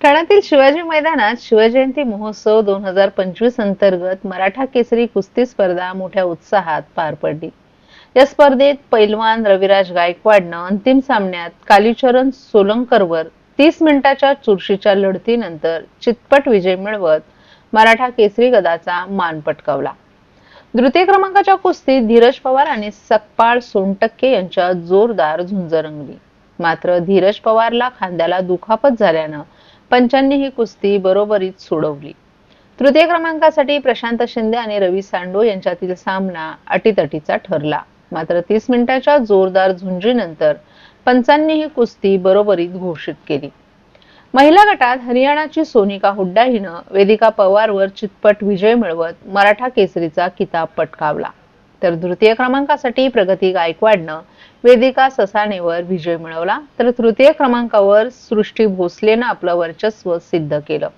ठाण्यातील शिवाजी मैदानात शिवजयंती महोत्सव दोन हजार पंचवीस अंतर्गत मराठा केसरी कुस्ती स्पर्धा मोठ्या उत्साहात पार पडली. या स्पर्धेत पैलवान रविराज गायकवाडनं अंतिम सामन्यात कालीचरण सोलंकरवर तीस मिनिटाच्या चुरशीच्या लढतीनंतर चितपट विजय मिळवत मराठा केसरी गदाचा मान पटकावला. द्वितीय क्रमांकाच्या कुस्तीत धीरज पवार आणि सकपाळ सोनटक्के यांच्या जोरदार झुंज रंगली. मात्र धीरज पवारला खांद्याला दुखापत झाल्यानं पंचांनी ही कुस्ती बरोबरीत सोडवली. तृतीय क्रमांकासाठी प्रशांत शिंदे आणि रवी सांडो यांच्यातील सामना अटीतटीचा ठरला. मात्र तीस मिनिटाच्या जोरदार झुंजीनंतर पंचांनी ही कुस्ती बरोबरीत घोषित केली. महिला गटात हरियाणाची सोनिका हुड्डा हिनं वेदिका पवारवर चितपट विजय मिळवत मराठा केसरीचा किताब पटकावला. तर तृतीय क्रमांकासाठी प्रगती गायकवाडनं वेदिका ससानेवर विजय मिळवला तर तृतीय क्रमांकावर सृष्टी भोसलेनं आपलं वर्चस्व सिद्ध केलं.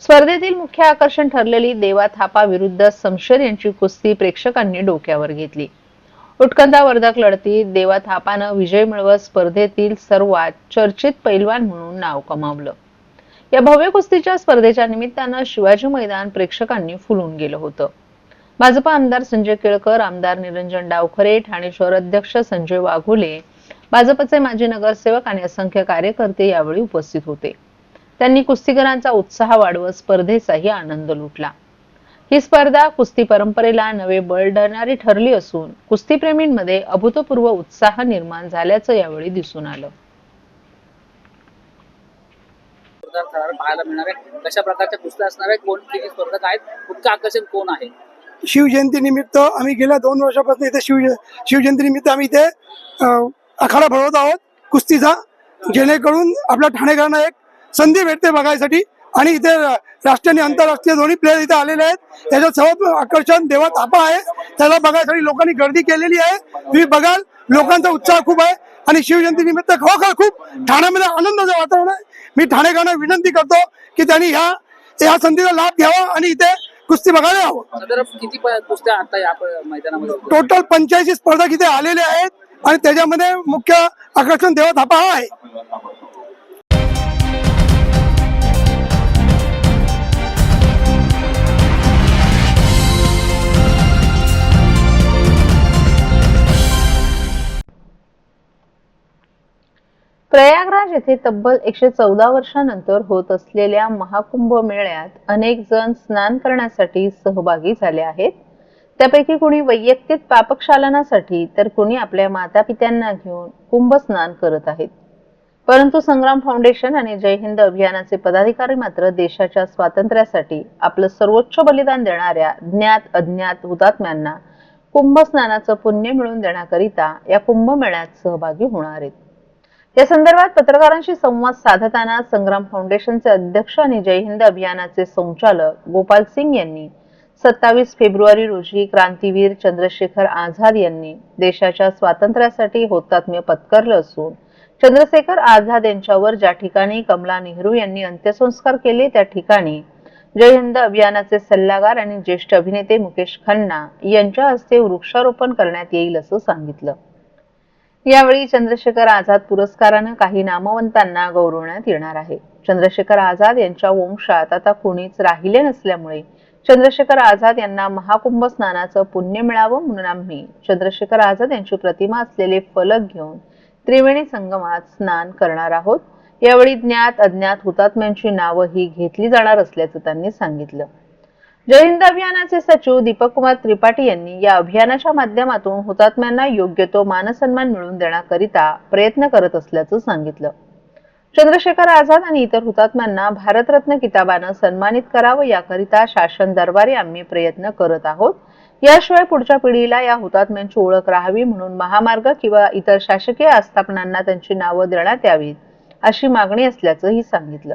स्पर्धेतील मुख्य आकर्षण ठरलेली देवा थापा विरुद्ध समशेर यांची कुस्ती प्रेक्षकांनी डोक्यावर घेतली. उत्कंठावर्धक लढतीत देवा थापानं विजय मिळवत स्पर्धेतील सर्वात चर्चित पैलवान म्हणून नाव कमावलं. या भव्य कुस्तीच्या स्पर्धेच्या निमित्तानं शिवाजी मैदान प्रेक्षकांनी फुलून गेलं होतं. भाजपा आमदार संजय केळकर आमदार निरंजन डावखरे ठाणे शहर अध्यक्ष संजय वाघोले भाजपचे माजी नगरसेवक आणि असंख्य कार्यकर्ते यावेळी उपस्थित होते. त्यांनी कुस्तीगरांचा उत्साह वाढवत स्पर्धेचाही आनंद लुटला. ही स्पर्धा कुस्ती परंपरेला नवे बळ देणारी ठरली असून कुस्तीप्रेमींमध्ये अभूतपूर्व उत्साह निर्माण झाल्याचं यावेळी दिसून आलं. पाहायला मिळणार आहे कशा प्रकारच्या कुस्त्या असणार आहे कोण किती स्पर्धक आहेत? मुख्य आकर्षण कोण आहे? शिवजयंतीनिमित्त आम्ही गेल्या दोन वर्षापासून इथे शिव शिवजयंती निमित्त आम्ही इथे आखाडा भरवत आहोत. कुस्तीचा जेणेकरून आपल्या ठाणेकरांना एक संधी भेटते बघायसाठी. आणि इथे राष्ट्रीय आणि आंतरराष्ट्रीय दोन्ही प्लेयर इथे आलेले आहेत. त्याच्यात सर्वात आकर्षण देवा थापा आहे. त्याला बघायसाठी लोकांनी गर्दी केलेली आहे. तुम्ही बघाल लोकांचा उत्साह खूप आहे. आणि शिवजयंतीनिमित्त खरोखर खूप ठाण्यामध्ये आनंदाचं वातावरण आहे. मी ठाणेकरांना विनंती करतो की त्यांनी ह्या या संधीचा लाभ घ्यावा आणि इथे कुस्ती बघायला यावं किती प- कुस्त्या आता या प- मैदानामध्ये? टोटल पंच्याऐंशी स्पर्धक इथे आलेले आहेत आणि त्याच्यामध्ये मुख्य आकर्षण देवा थापा हा आहे प्रयागराज येथे तब्बल एकशे चौदा वर्षानंतर होत असलेल्या महाकुंभ मेळ्यात अनेक जण स्नान करण्यासाठी सहभागी झाले आहेत. त्यापैकी कुणी वैयक्तिक पापक्षालनासाठी तर कुणी आपल्या मातापित्यांना घेऊन कुंभ स्नान करत आहेत. परंतु संग्राम फाउंडेशन आणि जय हिंद अभियानाचे पदाधिकारी मात्र देशाच्या स्वातंत्र्यासाठी आपलं सर्वोच्च बलिदान देणाऱ्या ज्ञात अज्ञात हुतात्म्यांना कुंभ स्नानाचं पुण्य मिळवून देण्याकरिता या कुंभमेळ्यात सहभागी होणार आहेत. या संदर्भात पत्रकारांशी संवाद साधताना संग्राम फाउंडेशनचे अध्यक्ष आणि जय हिंद अभियानाचे संचालक गोपाल सिंग यांनी सत्तावीस फेब्रुवारी रोजी क्रांतीवीर चंद्रशेखर आझाद यांनी देशाच्या स्वातंत्र्यासाठी होतात्म्य पत्करलं असून चंद्रशेखर आझाद यांच्यावर ज्या ठिकाणी कमला नेहरू यांनी अंत्यसंस्कार केले त्या ठिकाणी जय हिंद अभियानाचे सल्लागार आणि ज्येष्ठ अभिनेते मुकेश खन्ना यांच्या हस्ते वृक्षारोपण करण्यात येईल असं सांगितलं. यावेळी चंद्रशेखर आझाद पुरस्कारानं काही नामवंतांना गौरवण्यात येणार आहे. चंद्रशेखर आझाद यांच्या वंशात आता कोणीच राहिले नसल्यामुळे चंद्रशेखर आझाद यांना महाकुंभ स्नानाचं पुण्य मिळावं म्हणून आम्ही चंद्रशेखर आझाद यांची प्रतिमा असलेले फलक घेऊन त्रिवेणी संगमात स्नान करणार आहोत. यावेळी ज्ञात अज्ञात हुतात्म्यांची नावं ही घेतली जाणार असल्याचं त्यांनी सांगितलं. जय हिंद अभियानाचे सचिव दीपक कुमार त्रिपाठी यांनी या अभियानाच्या माध्यमातून हुतात्म्यांना योग्य तो मानसन्मान मिळवून देण्याकरिता प्रयत्न करत असल्याचं सांगितलं. चंद्रशेखर आझाद आणि इतर हुतात्म्यांना भारतरत्न किताबानं सन्मानित करावं याकरिता शासन दरबारी आम्ही प्रयत्न करत आहोत. याशिवाय पुढच्या पिढीला या हुतात्म्यांची ओळख राहावी म्हणून महामार्ग किंवा इतर शासकीय आस्थापनांना त्यांची नावं देण्यात यावीत अशी मागणी असल्याचंही सांगितलं.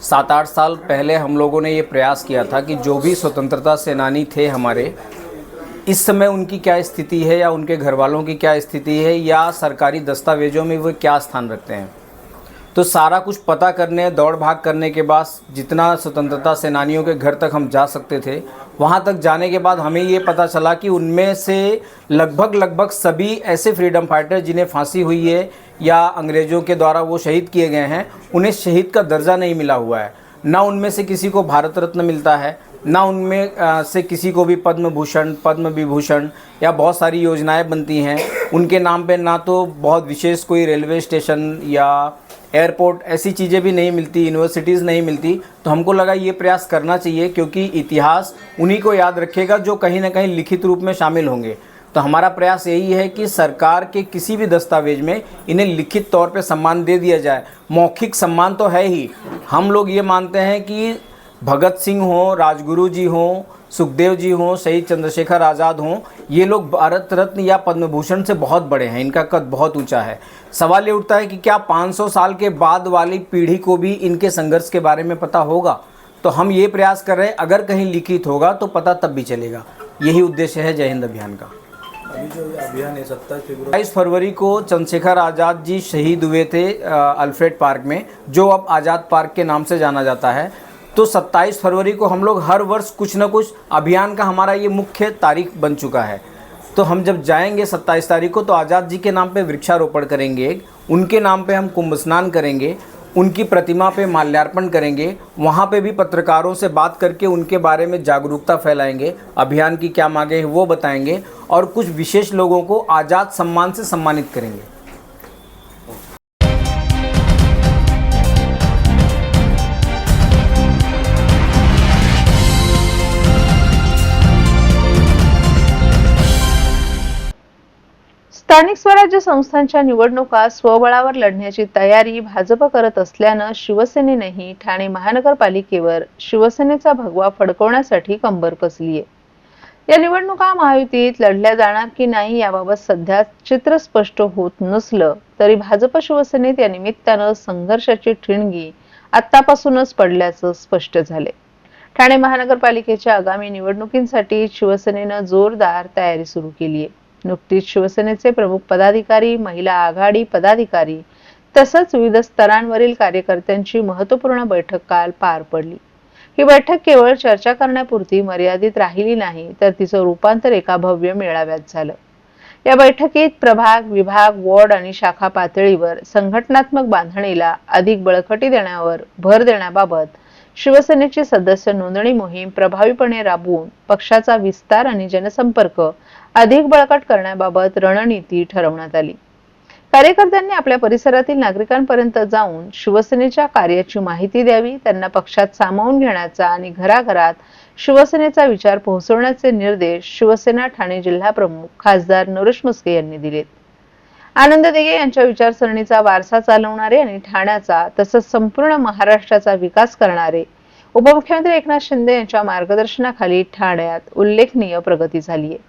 सात आठ साल पहले हम लोगों ने ये प्रयास किया था कि जो भी स्वतंत्रता सेनानी थे हमारे, इस समय उनकी क्या स्थिति है या उनके घर वालों की क्या स्थिति है या सरकारी दस्तावेजों में वे क्या स्थान रखते हैं? तो सारा कुछ पता करने, दौड़ भाग करने के बाद जितना स्वतंत्रता सेनानियों के घर तक हम जा सकते थे, वहाँ तक जाने के बाद हमें ये पता चला कि उनमें से लगभग लगभग सभी ऐसे फ्रीडम फाइटर जिन्हें फांसी हुई है या अंग्रेज़ों के द्वारा वो शहीद किए गए हैं, उन्हें शहीद का दर्जा नहीं मिला हुआ है। ना उनमें से किसी को भारत रत्न मिलता है, ना उनमें से किसी को भी पद्म भूषण पद्म विभूषण या बहुत सारी योजनाएँ बनती हैं। उनके नाम पे ना तो बहुत विशेष कोई रेलवे स्टेशन या एयरपोर्ट, ऐसी चीज़ें भी नहीं मिलती यूनिवर्सिटीज़ नहीं मिलती तो हमको लगा ये प्रयास करना चाहिए, क्योंकि इतिहास उन्हीं को याद रखेगा जो कहीं ना कहीं लिखित रूप में शामिल होंगे। तो हमारा प्रयास यही है कि सरकार के किसी भी दस्तावेज़ में इन्हें लिखित तौर पे सम्मान दे दिया जाए। मौखिक सम्मान तो है ही। हम लोग ये मानते हैं कि भगत सिंह हो राजगुरु जी हो सुखदेव जी हों शहीद चंद्रशेखर आज़ाद हों ये लोग भारत रत्न या पद्म भूषण से बहुत बड़े हैं इनका कद बहुत ऊँचा है। सवाल ये उठता है कि क्या 500 साल के बाद वाली पीढ़ी को भी इनके संघर्ष के बारे में पता होगा? तो हम ये प्रयास कर रहे हैं अगर कहीं लिखित होगा तो पता तब भी चलेगा। यही उद्देश्य है जय हिंद अभियान का। अभी जो अभियान है सत्ताईस फेब्रुआरी। बाईस फरवरी को चंद्रशेखर आज़ाद जी शहीद हुए थे अल्फ्रेड पार्क में जो अब आज़ाद पार्क के नाम से जाना जाता है। तो 27 फरवरी को हम लोग हर वर्ष कुछ ना कुछ अभियान का हमारा ये मुख्य तारीख बन चुका है। तो हम जब जाएँगे 27 तारीख को तो आज़ाद जी के नाम पे वृक्षारोपण करेंगे एक। उनके नाम पे हम कुंभ स्नान करेंगे, उनकी प्रतिमा पे माल्यार्पण करेंगे, वहाँ पे भी पत्रकारों से बात करके उनके बारे में जागरूकता फैलाएँगे, अभियान की क्या मांगे हैं वो बताएँगे, और कुछ विशेष लोगों को आज़ाद सम्मान से सम्मानित करेंगे। स्थानिक स्वराज्य संस्थांच्या निवडणुका स्वबळावर लढण्याची तयारी भाजप करत असल्यानं शिवसेनेनेही ठाणे महानगरपालिकेवर शिवसेनेचा भगवा फडकवण्यासाठी कंबर कसलीये या निवडणुका महायुतीत लढल्या जाणार की नाही याबाबत सध्या चित्र स्पष्ट होत नसलं तरी भाजप शिवसेनेत या निमित्तानं संघर्षाची ठिणगी आतापासूनच पडल्याचं स्पष्ट झाले ठाणे महानगरपालिकेच्या आगामी निवडणुकींसाठी शिवसेनेनं जोरदार तयारी सुरू केली आहे नुकतीच शिवसेनेचे प्रमुख पदाधिकारी महिला आघाडी पदाधिकारी तसंच विविध स्तरांवरील कार्यकर्त्यांची महत्त्वपूर्ण बैठक काल पार पडली. ही बैठक केवळ चर्चा करण्यापुरती मर्यादित राहिली नाही तर तिचं रूपांतर एका भव्य मेळाव्यात झालं. या बैठकीत प्रभाग विभाग वॉर्ड आणि शाखा पातळीवर संघटनात्मक बांधणीला अधिक बळकटी देण्यावर भर देण्याबाबत शिवसेनेची सदस्य नोंदणी मोहीम प्रभावीपणे राबवून पक्षाचा विस्तार आणि जनसंपर्क अधिक बळकट करण्याबाबत रणनीती ठरवण्यात आली. कार्यकर्त्यांनी आपल्या परिसरातील नागरिकांपर्यंत जाऊन शिवसेनेच्या कार्याची माहिती द्यावी त्यांना पक्षात सामावून घेण्याचा आणि घराघरात शिवसेनेचा विचार पोहोचवण्याचे निर्देश शिवसेना ठाणे जिल्हा प्रमुख खासदार नरेश मस्के यांनी दिलेत. आनंद दिघे यांच्या विचारसरणीचा वारसा चालवणारे आणि ठाण्याचा तसंच संपूर्ण महाराष्ट्राचा विकास करणारे उपमुख्यमंत्री एकनाथ शिंदे यांच्या मार्गदर्शनाखाली ठाण्यात उल्लेखनीय प्रगती झाली आहे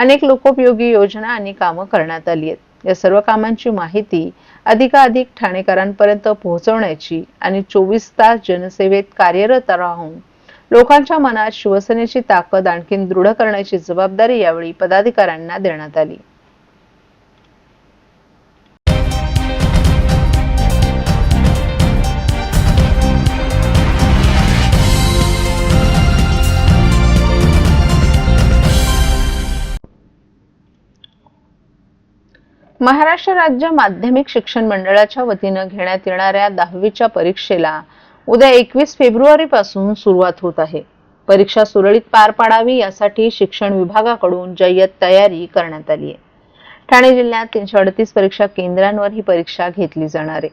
अनेक लोकोपयोगी योजना आणि कामं करण्यात आली आहेत. या सर्व कामांची माहिती अधिकाधिक ठाणेकरांपर्यंत पोहोचवण्याची आणि चोवीस तास जनसेवेत कार्यरत राहून लोकांच्या मनात शिवसेनेची ताकद आणखीन दृढ करण्याची जबाबदारी यावेळी पदाधिकाऱ्यांना देण्यात आली. महाराष्ट्र राज्य माध्यमिक शिक्षण मंडळाच्या वतीनं घेण्यात येणाऱ्या दहावीच्या परीक्षेला उद्या एकवीस फेब्रुवारी पासून सुरुवात होत आहे. परीक्षा सुरळीत पार पाडावी यासाठी शिक्षण विभागाकडून जय्यत तयारी करण्यात आली आहे. ठाणे जिल्ह्यात तीनशे अडतीस परीक्षा केंद्रांवर ही परीक्षा घेतली जाणार आहे.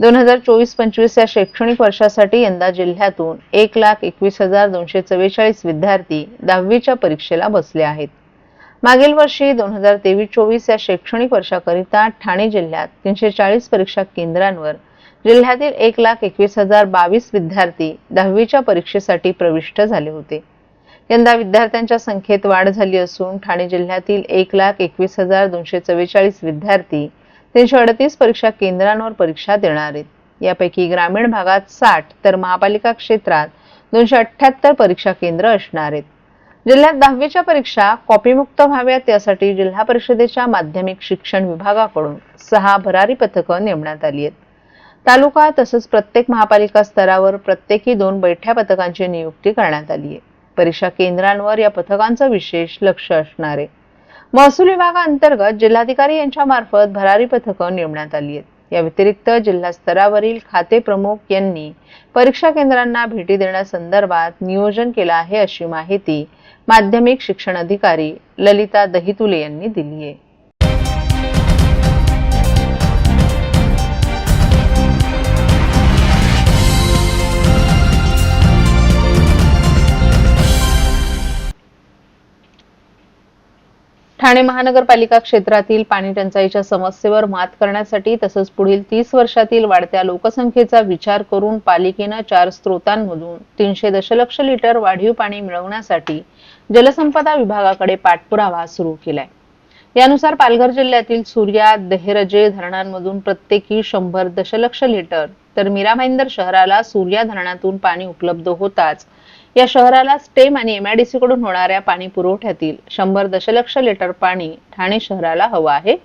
दोन हजार चोवीस पंचवीस या शैक्षणिक वर्षासाठी यंदा जिल्ह्यातून एक लाख एकवीस हजार दोनशे चव्वेचाळीस विद्यार्थी दहावीच्या परीक्षेला बसले आहेत. मागील वर्षी दोन हजार तेवीस चोवीस या शैक्षणिक वर्षाकरिता ठाणे जिल्ह्यात तीनशे चाळीस परीक्षा केंद्रांवर जिल्ह्यातील एक लाख एकवीस हजार बावीस विद्यार्थी दहावीच्या परीक्षेसाठी प्रविष्ट झाले होते. यंदा विद्यार्थ्यांच्या संख्येत वाढ झाली असून ठाणे जिल्ह्यातील एक लाख एकवीस हजार दोनशे चव्वेचाळीस विद्यार्थी तीनशे अडतीस परीक्षा केंद्रांवर परीक्षा देणार आहेत. यापैकी ग्रामीण भागात साठ तर महापालिका क्षेत्रात दोनशे अठ्ठ्याहत्तर परीक्षा केंद्र असणार आहेत. जिल्ह्यात दहावीच्या परीक्षा कॉपीमुक्त व्हाव्यात यासाठी जिल्हा परिषदेच्या माध्यमिक शिक्षण विभागाकडून सहा भरारी पथकं नेमण्यात आली आहेत. तालुका तसंच प्रत्येक महापालिका स्तरावर प्रत्येकी दोन बैठ्या पथकांची नियुक्ती करण्यात आली आहे. परीक्षा केंद्रांवर या पथकांचं विशेष लक्ष असणार आहे. महसूल विभागाअंतर्गत जिल्हाधिकारी यांच्या मार्फत भरारी पथकं नेमण्यात आली आहेत. या व्यतिरिक्त जिल्हा स्तरावरील खाते प्रमुख यांनी परीक्षा केंद्रांना भेटी देण्यासंदर्भात नियोजन केलं आहे अशी माहिती माध्यमिक शिक्षण अधिकारी ललिता दहितुले यांनी दिली आहे. ठाणे महानगरपालिका क्षेत्रातील पाणी टंचाईच्या समस्येवर मात करण्यासाठी तसंच पुढील तीस वर्षातील वाढत्या लोकसंख्येचा विचार करून पालिकेनं चार स्रोतांमधून तीनशे दशलक्ष लिटर वाढीव पाणी मिळवण्यासाठी जलसंपदा विभागाकडे पाठपुरावा सुरू केलाय. यानुसार पालघर जिल्ह्यातील सूर्या दहेरजे धरणांमधून प्रत्येकी शंभर दशलक्ष लिटर तर मीरा भाईंदर शहराला सूर्या धरणातून पाणी उपलब्ध होताच. या शहराला स्टेम आणि एमआयडीसी कडून होणाऱ्या पाणी पुरवठ्यातील शंभर दशलक्ष लिटर पाणी ठाणे शहराला हवं आहे.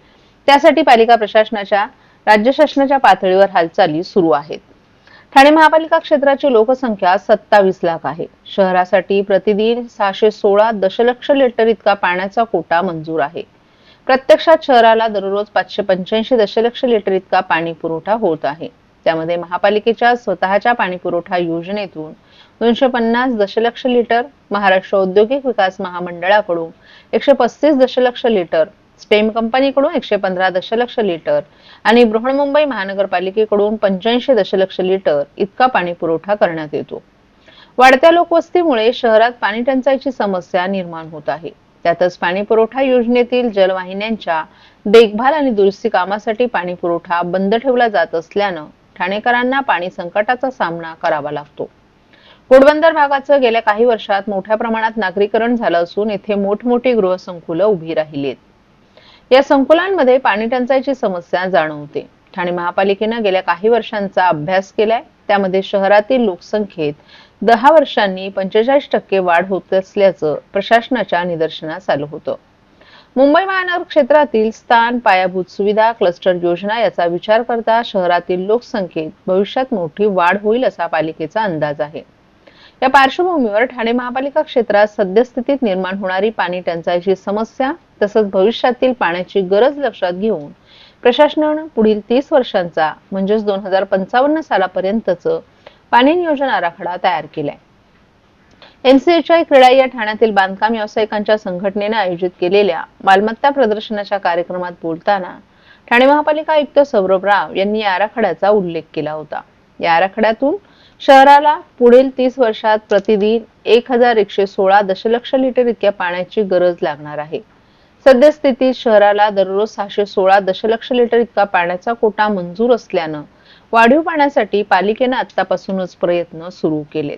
त्यासाठी पालिका प्रशासनाच्या राज्य शासनाच्या पातळीवर हालचाली सुरू आहेत. ठाणे महापालिका क्षेत्राची लोकसंख्या सत्तावीस लाख आहे. शहरासाठी प्रतिदिन सहाशे सोळा दशलक्ष लिटर इतका पाण्याचा कोटा मंजूर आहे. प्रत्यक्षात शहराला दररोज पाचशे पंच्याऐंशी दशलक्ष लिटर इतका पाणी पुरवठा होत आहे. त्यामध्ये महापालिकेच्या स्वतःच्या पाणी पुरवठा योजनेतून दोनशे पन्नास दशलक्ष लिटर महाराष्ट्र औद्योगिक विकास महामंडळाकडून एकशे पस्तीस दशलक्ष लिटर स्पेम कंपनीकडून एकशे पंधरा दशलक्ष लिटर आणि बृहन्मुंबई महानगरपालिकेकडून पंच्याऐंशी दशलक्ष लिटर इतका पाणी पुरवठा करण्यात येतो. वाढत्या लोकवस्तीमुळे शहरात पाणी टंचाईची समस्या निर्माण होत आहे. त्यातच पाणी पुरवठा योजनेतील जलवाहिन्यांच्या देखभाल आणि दुरुस्ती कामासाठी पाणी पुरवठा बंद ठेवला जात असल्यानं ठाणेकरांना पाणी संकटाचा सामना करावा लागतो. घोडबंदर भागाचं गेल्या काही वर्षात मोठ्या प्रमाणात नागरीकरण झालं असून येथे मोठमोठी गृहसंकुलं उभी राहिली आहेत या संकुलांमध्ये पाणी टंचाईची समस्या जाणवते. ठाणे महापालिकेनं गेल्या काही वर्षांचा अभ्यास केलाय. त्यामध्ये शहरातील लोकसंख्येत दहा वर्षांनी पंचेचाळीस टक्के वाढ होत असल्याचं प्रशासनाच्या निदर्शनास आलं होतं. मुंबई महानगर क्षेत्रातील स्थान पायाभूत सुविधा क्लस्टर योजना याचा विचार करता शहरातील लोकसंख्येत भविष्यात मोठी वाढ होईल असा पालिकेचा अंदाज आहे. या पार्श्वभूमीवर ठाणे महापालिका क्षेत्रात सद्यस्थितीत निर्माण होणारी पाणी टंचाईची समस्या तसंच भविष्यातील पाण्याची गरज लक्षात घेऊन प्रशासनानं पुढील तीस वर्षांचा म्हणजेच दोन हजार पंचावन्न सालापर्यंतच पाणी नियोजन आराखडा तयार केलाय. एमसीएचआय क्रीडा या ठाण्यातील बांधकाम व्यावसायिकांच्या संघटनेने आयोजित केलेल्या मालमत्ता प्रदर्शनाच्या कार्यक्रमात बोलताना ठाणे महापालिका आयुक्त सौरभ राव यांनी या आराखड्याचा उल्लेख केला होता. या आराखड्यातून शहराला पुढील तीस वर्षात प्रतिदिन एक हजार एकशे सोळा दशलक्ष लिटर इतक्या पाण्याची गरज लागणार आहे. सद्यस्थितीत शहराला दररोज सहाशे सोळा दशलक्ष लिटर इतका पाण्याचा कोटा मंजूर असल्यानं वाढीव पाण्यासाठी पालिकेनं आतापासूनच प्रयत्न सुरू केलेत.